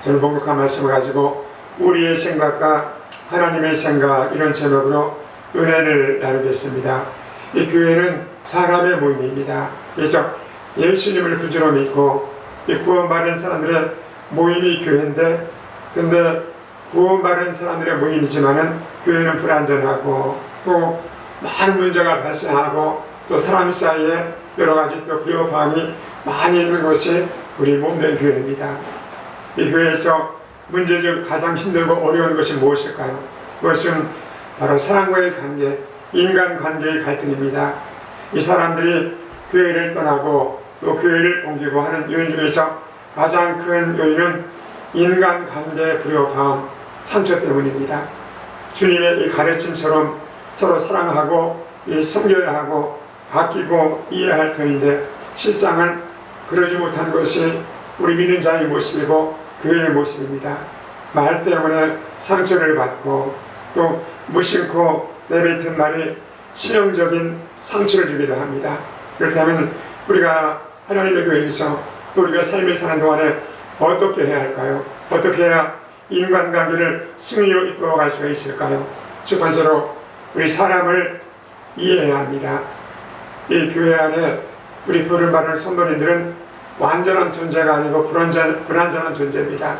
저는 복록한 말씀을 가지고 우리의 생각과 하나님의 생각 이런 제목으로 은혜를 나누겠습니다. 이 교회는 사람의 모임입니다. 그래서 예수님을 구주로 믿고 이 구원받은 사람들의 모임이 교회인데 근데 구원받은 사람들의 모임이지만은 교회는 불안전하고 또 많은 문제가 발생하고 또 사람 사이에 여러 가지 또 불협화음이 많이 있는 것이 우리 몸의 교회입니다. 이 교회에서 문제 중 가장 힘들고 어려운 것이 무엇일까요? 그것은 바로 사람과의 관계, 인간 관계의 갈등입니다. 이 사람들이 교회를 떠나고 또 교회를 옮기고 하는 요인 중에서 가장 큰 요인은 인간 관계의 불협화음, 상처 때문입니다. 주님의 이 가르침처럼 서로 사랑하고 이 섬겨야 하고 아끼고 이해할 터인데 실상은 그러지 못한 것이 우리 믿는 자의 모습이고 교회의 모습입니다. 말 때문에 상처를 받고 또 무심코 내뱉은 말이 치명적인 상처를 주기도 합니다. 그렇다면 우리가 하나님의 교회에서 또 우리가 삶을 사는 동안에 어떻게 해야 할까요? 어떻게 해야 인간관계를 승리로 이끌어갈 수가 있을까요? 첫 번째로 우리 사람을 이해해야 합니다. 이 교회 안에 우리 부름받은 성도님들은 완전한 존재가 아니고 불완전, 불완전한 존재입니다.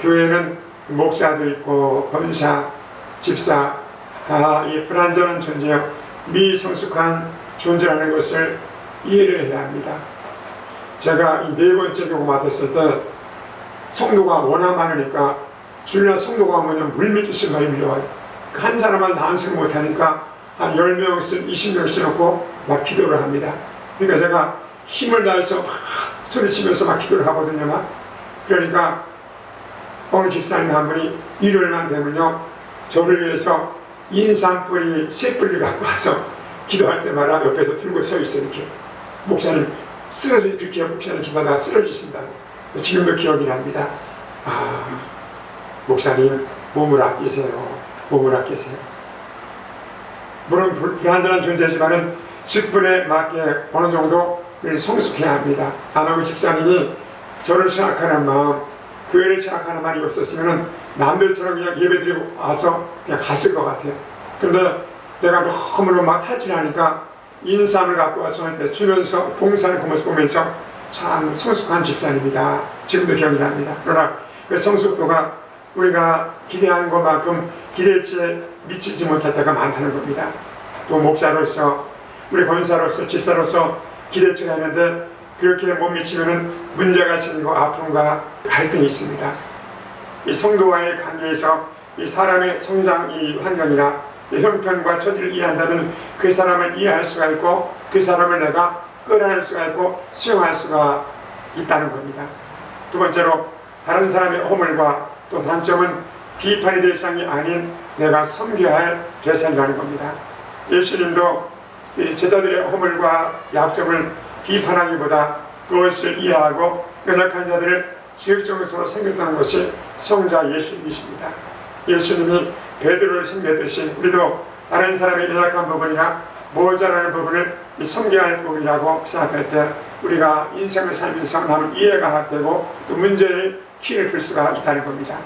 교회는 목사도 있고 권사, 집사 다 이 불완전한 존재요 미성숙한 존재라는 것을 이해를 해야 합니다. 제가 이 네 번째 교구 맡았을 때 성도가 워낙 많으니까 주일날 성도가 뭐냐면 물밀듯이 많이 밀려와요. 그한 사람만 다 안수를 못하니까 한 10명씩 20명씩 놓고 막 기도를 합니다. 그러니까 제가 힘을 다해서 막 소리치면서 막 기도를 하거든요. 막. 그러니까 어느 집사님 한 분이 일요일만 되면요. 저를 위해서 인삼뿌리 세 뿌리를 갖고 와서 기도할 때마다 옆에서 들고 서 있어요. 이렇게. 목사님 쓰러지 그렇게 목사님 기도하다가 쓰러지신다고. 지금도 기억이 납니다. 아, 목사님 몸을 아끼세요. 몸을 아끼세요. 물론 불- 불완전한 존재지만은 직분에 맞게 어느 정도 성숙해야 합니다. 아마 그 집사님이 저를 생각하는 마음, 교회를 생각하는 마음이 없었으면 남들처럼 그냥 예배드리고 와서 그냥 갔을 것 같아요. 근데 내가 너무너무 막 탈진하니까 인삼을 갖고 와서 주면서 그 모습 보면서 참 성숙한 집사님이다. 지금도 기억이 납니다. 그러나 그 성숙도가 우리가 기대하는 것만큼 기대치에 미치지 못할 때가 많다는 겁니다. 또 목사로서 우리 권사로서 집사로서 기대치가 있는데 그렇게 못 미치면 문제가 생기고 아픔과 갈등이 있습니다. 이 성도와의 관계에서 이 사람의 성장 이 환경이나 이 형편과 처지를 이해한다면 그 사람을 이해할 수가 있고 그 사람을 내가 끌어낼 수가 있고 수용할 수가 있다는 겁니다. 두 번째로 다른 사람의 허물과 또 단점은 비판의 대상이 아닌 내가 섬겨야 할 대상이라는 겁니다. 예수님도 이 제자들의 허물과 약점을 비판하기보다 그것을 이해하고 연약한 자들을 지극정성으로 섬겼다는 것이 성자 예수님이십니다. 예수님이 베드로를 섬겼듯이 우리도 다른 사람의 연약한 부분이나 모자라는 부분을 이 섬겨야 할 부분이라고 생각할 때 우리가 인생을 살면서 남을 이해가 되고 또 문제의 키를 풀 수가 있다는 겁니다.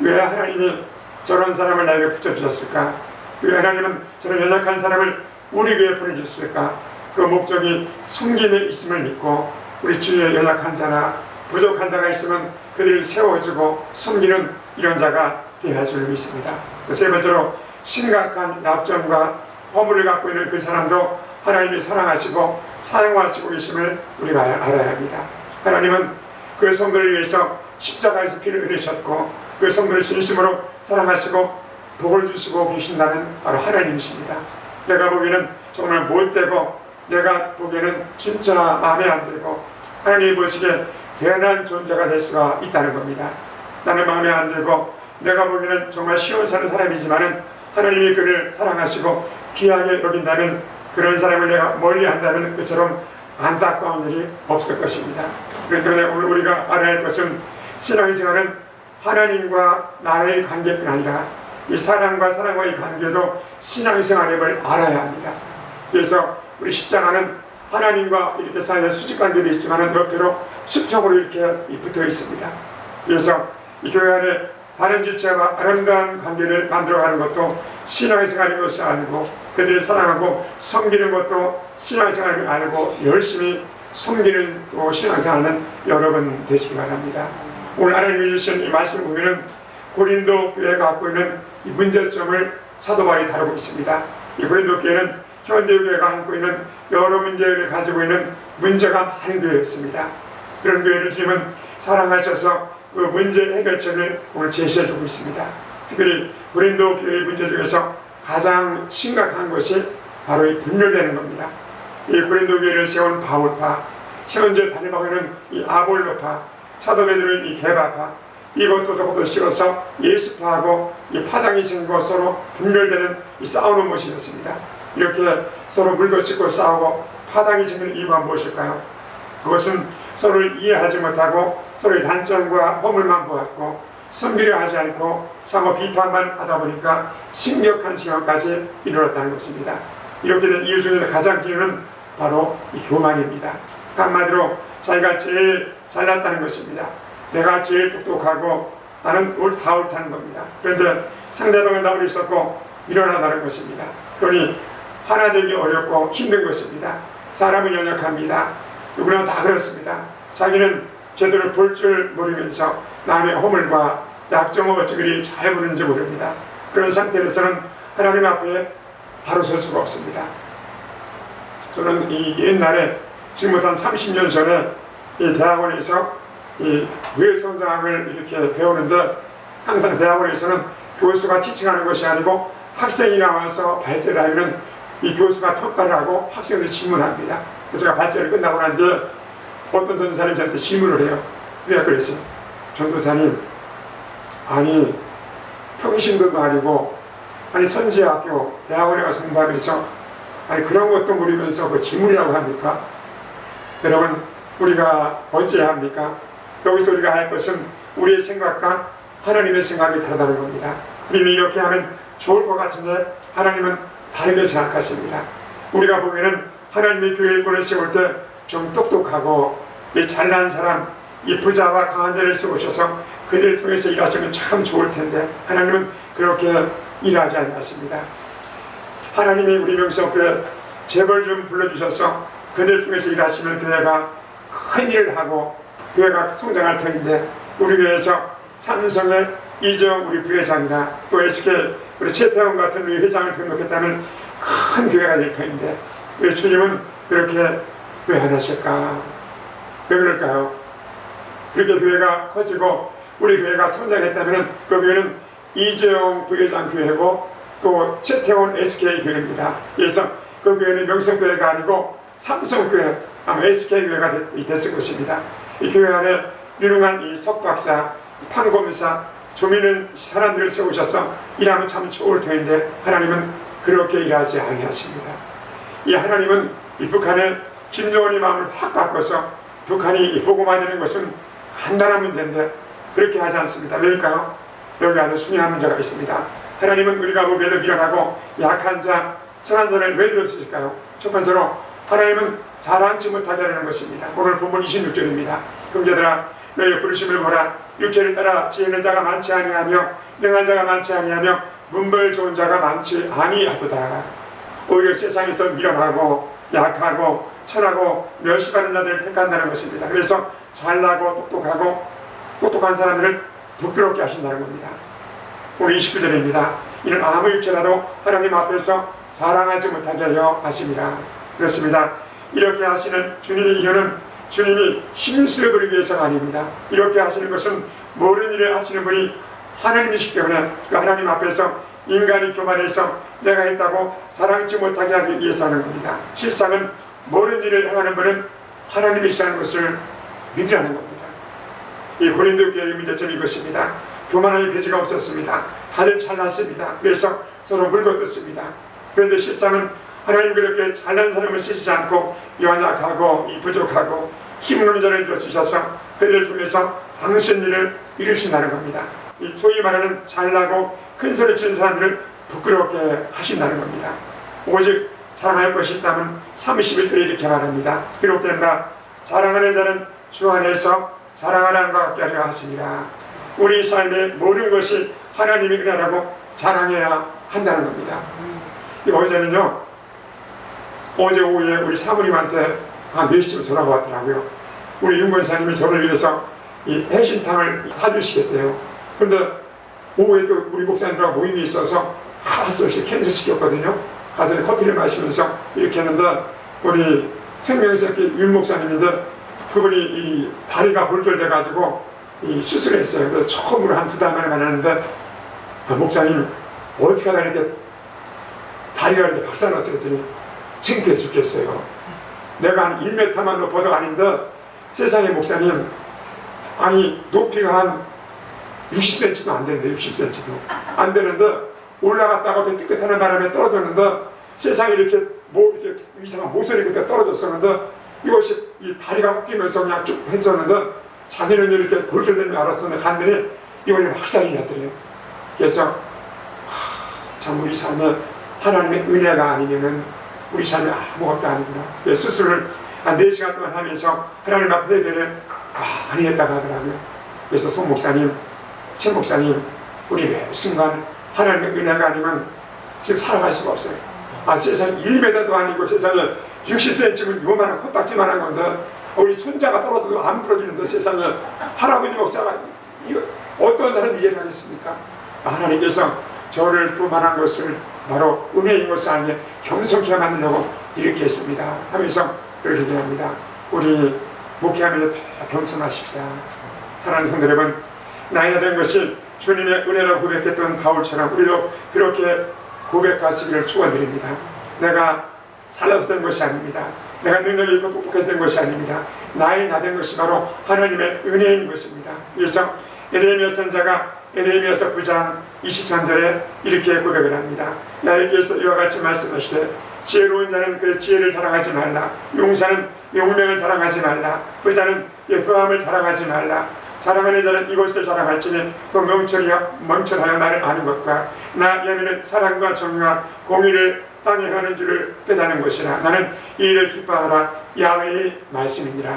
왜 하나님이 저런 사람을 나에게 붙여주셨을까? 왜 하나님은 저런 연약한 사람을 우리 교회에 보내주셨을까? 그 목적이 섬김에 있음을 믿고 우리 주위에 연약한 자나 부족한 자가 있으면 그들을 세워주고 섬기는 이런 자가 되어야 줄 믿습니다. 그세 번째로 심각한 약점과 허물을 갖고 있는 그 사람도 하나님이 사랑하시고 사용하시고 계심을 우리가 알아야 합니다. 하나님은 그 성도를 위해서 십자가에서 피를 흘리셨고 그 성도를 진심으로 사랑하시고 복을 주시고 계신다는 바로 하나님이십니다. 내가 보기에는 정말 못되고 내가 보기에는 진짜 마음에 안 들고 하나님이 보시기에 대단한 존재가 될 수가 있다는 겁니다. 나는 마음에 안 들고 내가 보기에는 정말 쉬운 사는 사람이지만은 하나님이 그를 사랑하시고 귀하게 여긴다면 그런 사람을 내가 멀리 한다면 그처럼 안타까운 일이 없을 것입니다. 그렇기 오늘 우리가 알아야 할 것은 신앙생활은 하나님과 나의 관계뿐 아니라 이 사람과 사람과의 관계도 신앙생활임을 알아야 합니다. 그래서 우리 십자가는 하나님과 이렇게 사이에 수직 관계도 있지만 옆으로 수평으로 이렇게 붙어 있습니다. 그래서 이 교회 안에 다른 지체와 아름다운 관계를 만들어가는 것도 신앙생활인 것을 알고 그들을 사랑하고 섬기는 것도 신앙생활을 알고 열심히 섬기는 또 신앙생활은 여러분 되시기 바랍니다. 오늘 하나님이 주신 이 말씀 보면은 고린도 교회가 갖고 있는 이 문제점을 사도 바울이 다루고 있습니다. 이 고린도 교회는 현대 교회가 안고 있는 여러 문제를 가지고 있는 문제가 많은 교회였습니다. 그런 교회를 주님은 사랑하셔서 그 문제 해결책을 오늘 제시해 주고 있습니다. 특별히 고린도 교회의 문제 중에서 가장 심각한 것이 바로 이 분열되는 겁니다. 이 고린도 교회를 세운 바울파, 현재 담임하고 있는 이 아볼로파, 사도 베드로는 이 개바파, 이것도 저것도 싫어서 예수파하고 이 파당이 생기고 서로 분별되는 이 싸우는 모습이었습니다. 이렇게 서로 물거치고 싸우고 파당이 생기는 이유가 무엇일까요? 그것은 서로를 이해하지 못하고 서로의 단점과 허물만 보았고 섬기려 하지 않고 상호 비판만 하다 보니까 심각한 시간까지 이르렀다는 것입니다. 이렇게 된 이유 중에서 가장 기운은 바로 이 교만입니다. 한마디로 자기가 제일 잘났다는 것입니다. 내가 제일 똑똑하고 나는 옳다 옳다는 겁니다. 그런데 상대방은 나를 있었고 일어나다는 것입니다. 그러니 하나 되기 어렵고 힘든 것입니다. 사람은 연약합니다. 누구나 다 그렇습니다. 자기는 제대로 볼 줄 모르면서 남의 허물과 약점을 어찌 그리 잘 보는지 모릅니다. 그런 상태에서는 하나님 앞에 바로 설 수가 없습니다. 저는 이 옛날에 지금부터 한 30년 전에 이 대학원에서 이 외성장을 이렇게 배우는데 항상 대학원에서는 교수가 티칭하는 것이 아니고 학생이 나와서 발제를 하면은 이 교수가 평가를 하고 학생들 질문합니다. 그래서 제가 발제를 끝나고 난 뒤에 어떤 전도사님 저한테 질문을 해요. 내가 그랬어요. 전도사님, 아니 평신도도 아니고 아니 선지학교 대학원에 가서 공부하면서 아니 그런 것도 모르면서 그 질문이라고 합니까? 여러분 우리가 어찌해야 합니까? 여기서 우리가 할 것은 우리의 생각과 하나님의 생각이 다르다는 겁니다. 우리는 이렇게 하면 좋을 것 같은데 하나님은 다르게 생각하십니다. 우리가 보면은 하나님의 교회 일꾼을 세울 때 좀 똑똑하고 이 잘난 사람, 이 부자와 강한 자를 세우셔서 그들을 통해서 일하시면 참 좋을 텐데 하나님은 그렇게 일하지 않았습니다. 하나님이 우리 명성교회 재벌 좀 불러주셔서 그들 통해서 일하시면 교회가 큰 일을 하고 교회가 성장할 터인데 우리 교회에서 삼성의 이정 우리 부회장이나 또 SK 우리 최태원 같은 우리 회장을 등록했다면 큰 교회가 될 터인데 우리 주님은 그렇게 왜 안 하실까? 왜 그럴까요? 그렇게 교회가 커지고 우리 교회가 성장했다면 그 교회는 이재용 부회장 교회고 또 최태원 SK 교회입니다. 그래서 그 교회는 명성교회가 아니고 삼성교회 아마 SK 교회가 됐을 것입니다. 이 교회 안에 유능한 이 석박사, 판검사, 조미는 사람들을 세우셔서 일하면 참 좋을 터인데 하나님은 그렇게 일하지 아니하십니다. 이 하나님은 이 북한의 김정은의 마음을 확 바꿔서 북한이 복음화 되는 것은 간단한 문제인데 그렇게 하지 않습니다. 왜일까요? 여기 아주 중요한 문제가 있습니다. 하나님은 우리가 보기에도 미련하고 약한 자, 천한 자를 왜 들었을까요? 첫 번째로 하나님은 자랑치 못하게 하는 것입니다. 오늘 본문 26절입니다. 형제들아 너희 부르심을 보라 육체를 따라 지혜는 자가 많지 아니하며 능한 자가 많지 아니하며 문벌 좋은 자가 많지 아니하도다. 오히려 세상에서 미련하고 약하고 천하고 멸시받는 자들을 택한다는 것입니다. 그래서 잘나고 똑똑하고 똑똑한 사람들을 부끄럽게 하신다는 겁니다. 오늘 29절입니다. 이는 아무 일체라도 하나님 앞에서 자랑하지 못하게 하려 하심이라. 그렇습니다. 이렇게 하시는 주님의 이유는 주님이 힘쓰어 부리기 위해서가 아닙니다. 이렇게 하시는 것은 모든 일을 하시는 분이 하나님이시기 때문에 그 하나님 앞에서 인간이 교만해서 내가 했다고 자랑치 못하게 하기 위해서 하는 겁니다. 실상은 모든 일을 행하는 분은 하나님이시라는 것을 믿으라는 겁니다. 이 고린도 교회의 문제점이 이것입니다. 교만할 계지가 없었습니다. 다들 잘났습니다. 그래서 서로 물거뜯습니다. 그런데 실상은 하나님 그렇게 잘난 사람을 쓰시지 않고 연약하고 이 부족하고 힘없는 자를 들어 쓰셔서 그들을 통해서 당신 일을 이루신다는 겁니다. 이 소위 말하는 잘나고 큰 소리 치는 사람들을 부끄럽게 하신다는 겁니다. 오직 자랑할 것이 있다면 31절에 이렇게 말합니다. 기록된 바 자랑하는 자는 주 안에서 자랑하라는 것 같게 하려 하십니다. 우리 삶의 모든 것이 하나님의 은혜라고 자랑해야 한다는 겁니다. 이 어제는요, 어제 오후에 우리 사모님한테 한 4시쯤 전화가 왔더라고요. 우리 윤권사님이 저를 위해서 이 해신탕을 사주시겠대요. 근데 오후에 또 우리 목사님들하고 모임이 있어서 할 수 없이 캔슬 시켰거든요. 가서 커피를 마시면서 이렇게 했는데 우리 생명의새끼 윤 목사님인데 그분이 이 다리가 골절돼 가지고 이 수술했어요. 그래서 처음으로 한 두 달 만에 만났는데 아, 목사님 어떻게 하다 이렇게 다리가 이렇게 박살났어요 했더니 창피해 죽겠어요. 내가 한 1m만 높아도 아닌데 세상에 목사님 아니 높이가 한 60cm도 안 되는데 60cm도 안 되는데 올라갔다가도 삐끗하는 바람에 떨어졌는데 세상에 이렇게 뭐 이렇게 이상한 모서리 그때 떨어졌었는데 이것이 이 다리가 꺾이면서 그냥 쭉 했었는데 자기는 이렇게 골절된 줄 알았었는데 갔더니 이번에 확산이 났더래요. 그래서 하, 참 우리 삶에 하나님의 은혜가 아니면은 우리 삶이 아무것도 아니구나. 예, 수술을 한 4시간 동안 하면서 하나님 앞에 회개를 많이 했다고 하더라고요. 그래서 송 목사님, 최 목사님, 우리 매 순간 하나님의 은혜가 아니면 지금 살아갈 수가 없어요. 아, 세상 1m도 아니고 세상에 60cm면 요만한 코딱지만한 건데 우리 손자가 떨어져도 안 풀어지는데 세상에 할아버지 목사가 어떤 사람이 이해를 하겠습니까? 하나님께서 저를 그만한 것을 바로 은혜인 것을 알게 겸손케 만들려고 이렇게 했습니다. 하면서 이렇게 기도합니다. 우리 목회하면서 더 겸손하십시오. 사랑하는 성도 여러분, 나이가 된 것이 주님의 은혜라고 고백했던 바울처럼 우리도 그렇게 고백하시기를 축원드립니다. 내가 살아서 된 것이 아닙니다. 내가 능력이 있고 똑똑해서 된 것이 아닙니다. 나이 나된 것이 바로 하나님의 은혜인 것입니다. 그래서 에레미야 선자가 에레미야서 9장 23절에 이렇게 고백을 합니다. 나에게서 이와 같이 말씀하시되 지혜로운 자는 그 지혜를 자랑하지 말라. 용사는 용명을 자랑하지 말라. 부자는 후함을 자랑하지 말라. 자랑하는 자는 이것을 자랑할지니 그 멍청이여 멍청하여 나를 아는 것과 나 야미는 사랑과 정의와 공의를 땅에 하는 줄을 깨닫는 것이라 나는 이 일을 기뻐하라 야외의 말씀이니라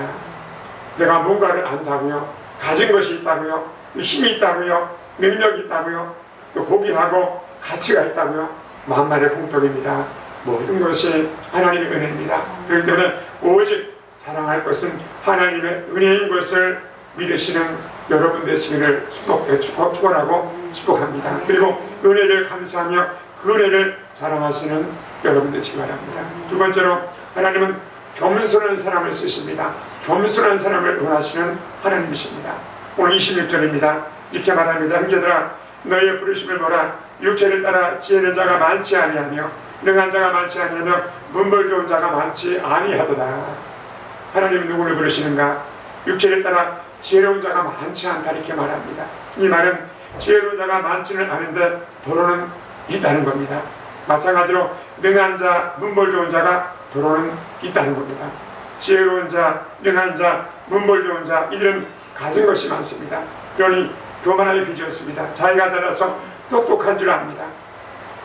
내가 뭔가를 안다고요 가진 것이 있다고요 또 힘이 있다고요 능력이 있다고요 또 고기하고 가치가 있다고요 만만의 공덕입니다 모든 것이 하나님의 은혜입니다 그렇기 때문에 오직 자랑할 것은 하나님의 은혜인 것을 믿으시는 여러분 되시기를 축복, 축복, 축원하고 축복합니다. 그리고 은혜를 감사하며 그 은혜를 자랑하시는 여러분 되시기 바랍니다. 두 번째로 하나님은 겸손한 사람을 쓰십니다. 겸손한 사람을 원하시는 하나님이십니다. 오늘 26절입니다. 이렇게 말합니다. 형제들아 너희의 부르심을 보라 육체를 따라 지혜는 자가 많지 아니하며 능한 자가 많지 아니하며 문벌 좋은 자가 많지 아니하도다. 하나님은 누구를 부르시는가? 육체를 따라 지혜로운 자가 많지 않다 이렇게 말합니다. 이 말은 지혜로운 자가 많지는 않은데 도로는 있다는 겁니다. 마찬가지로 능한 자, 문벌 좋은 자가 도로는 있다는 겁니다. 지혜로운 자, 능한 자, 문벌 좋은 자 이들은 가진 것이 많습니다. 그러니 교만하게 그지었습니다. 자기가 자라서 똑똑한 줄 압니다.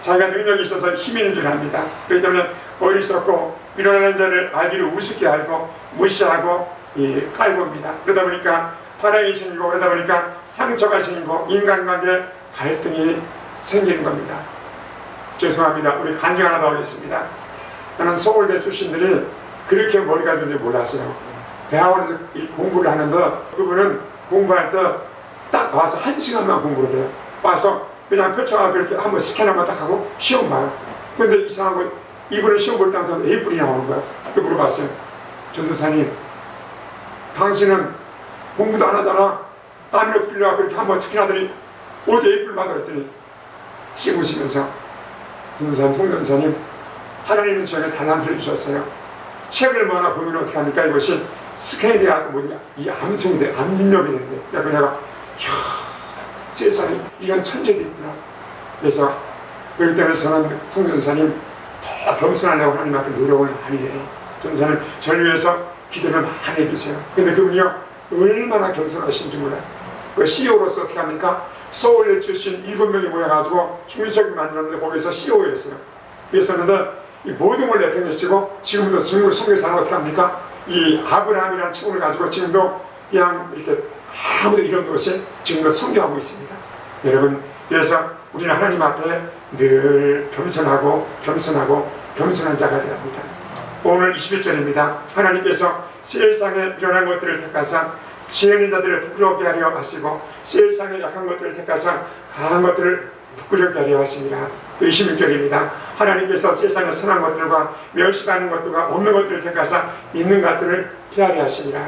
자기가 능력이 있어서 힘 있는 줄 압니다. 때문에 어리석고 일어나는 자를 알기를 우습게 알고 무시하고 이 깔봅니다. 그러다 보니까 파랑이 생기고 그러다 보니까 상처가 생기고 인간관계 갈등이 생기는 겁니다. 죄송합니다. 우리 간증 하나 더 하겠습니다. 나는 서울대 출신들이 그렇게 머리가 좋은지 몰랐어요. 대학원에서 이 공부를 하는데 그분은 공부할 때 딱 와서 한 시간만 공부를 해요. 와서 그냥 펼쳐가 그렇게 한번 스캔 한번 딱 하고 시험 봐요. 근데 이상한 거 이분은 시험 볼 때 항상 A뿔이 나오는 거야. 그 물어봤어요. 전도사님 당신은 공부도 안 하잖아. 땀이 어떻게 흘려 그렇게 한번 스킨하더니 어디 A뿔 받아 그랬더니 씹으시면서 전도사님, 송전사님 하나님은 저에게 달란트를 주셨어요. 책을 뭐 하나 보면 어떻게 합니까? 이것이 스캔이 돼야 뭐냐 이 암송이 돼, 암입력이. 그래서 내가 이야 세상에 천재도 있구나. 그래서 그렇기 때문에 저는 송전사님 더 겸손하려고 하나님 앞에 노력을 많이 해요. 전사님 저를 위해서 기도를 많이 해주세요. 근데 그분이요 얼마나 겸손하신지 몰라요. 그 CEO로서 어떻게 합니까? 서울대 출신 일곱 명이 모여가지고 중리석을 만들었는데 거기서 CEO였어요. 그랬었는데 이 모든 걸 내팽개치고 지금도 중국 성교사는 어떻게 합니까? 이 아브라함이라는 친구를 가지고 지금도 그냥 이렇게 아무도 이런 것이 증거 성교하고 있습니다. 여러분 그래서 우리는 하나님 앞에 늘 겸손하고 겸손하고 겸손한 자가 되어야 합니다. 오늘 21절입니다. 하나님께서 세상에 일어난 것들을 택하사 지혜는 자들을 부끄럽게 하려 하시고 세상에 약한 것들을 택하사 강한 것들을 부끄럽게 하려 하십니다. 또 26절입니다. 하나님께서 세상의 선한 것들과 멸시하는 것들과 없는 것들을 택하사 있는 것들을 피하려 하십니다.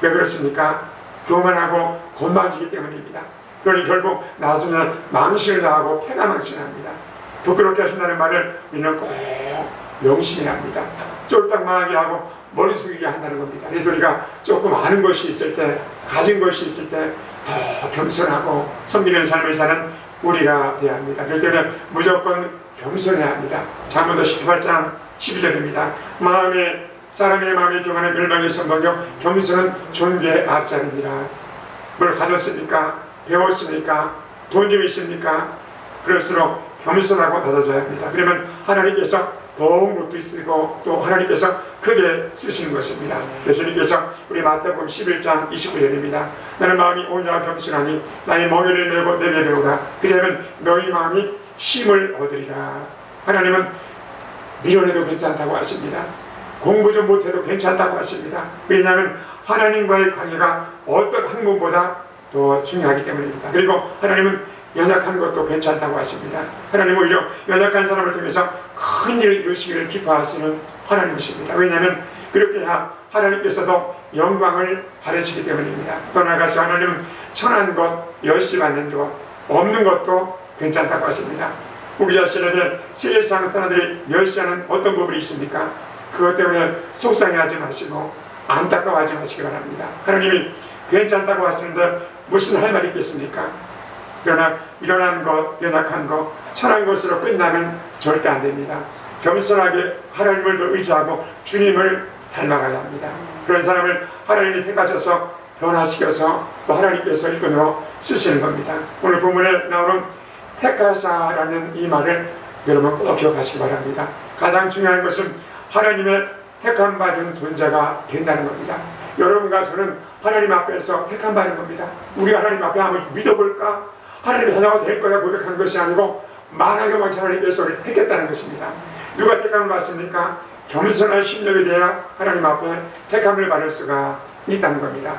왜 그렇습니까? 교만하고 곤방지기 때문입니다. 그러니 결국 나중에 망신을 당하고 패가 망신합니다. 부끄럽게 하신다는 말을 우리는 꼭 명심해야 합니다. 쫄딱 망하게 하고 머리 숙이게 한다는 겁니다. 그래서 우리가 조금 아는 것이 있을 때, 가진 것이 있을 때 더 겸손하고 섬기는 삶을 사는 우리가 되어야 합니다. 그럴 때는 무조건 겸손해야 합니다. 잠언도 18장 12절입니다. 마음에 사람의 마음에 교만한 멸망의 선봉요 겸손은 존귀의 앞자리입니다. 뭘 가졌습니까? 배웠습니까? 돈 좀 있습니까? 그럴수록 겸손하고 받아줘야 합니다. 그러면 하나님께서 더욱 높이 쓰고 또 하나님께서 크게 쓰시는 것입니다. 예수님께서 우리 마태복음 11장 29절입니다. 나는 마음이 온유하고 겸손하니 나의 멍에를 메고 내게 배우라. 그러면 너희 마음이 힘을 얻으리라. 하나님은 밀어내도 괜찮다고 하십니다. 공부 좀 못해도 괜찮다고 하십니다. 왜냐하면 하나님과의 관계가 어떤 학문보다 더 중요하기 때문입니다. 그리고 하나님은 연약한 것도 괜찮다고 하십니다. 하나님은 오히려 연약한 사람을 통해서 큰 일을 이루시기를 기뻐하시는 하나님이십니다. 왜냐하면 그렇게 해야 하나님께서도 영광을 받으시기 때문입니다. 또 나아가서 하나님은 천한 것, 열심 받는 것, 없는 것도 괜찮다고 하십니다. 우리 자신에게 세상 사람들이 멸시하는 어떤 부분이 있습니까? 그것 때문에 속상해하지 마시고 안타까워하지 마시기 바랍니다. 하나님이 괜찮다고 하시는데 무슨 할 말이 있겠습니까? 그러나 일어난 것, 연약한 것, 천한 것으로 끝나면 절대 안 됩니다. 겸손하게 하나님을 더 의지하고 주님을 닮아가야 합니다. 그런 사람을 하나님이 택하셔서 변화시켜서 또 하나님께서 일꾼으로 쓰시는 겁니다. 오늘 본문에 나오는 택하사라는 이 말을 여러분 꼭 기억하시기 바랍니다. 가장 중요한 것은 하나님의 택함 받은 존재가 된다는 겁니다. 여러분과 저는 하나님 앞에서 택함 받은 겁니다. 우리 하나님 앞에 한번 믿어볼까? 하나님의 자녀가 될 거야 고백하는 것이 아니고 만하게 왕치 하나님께서 우리를 택했다는 것입니다. 누가 택함을 받습니까? 겸손한 심령이 돼야 하나님 앞에 택함을 받을 수가 있다는 겁니다.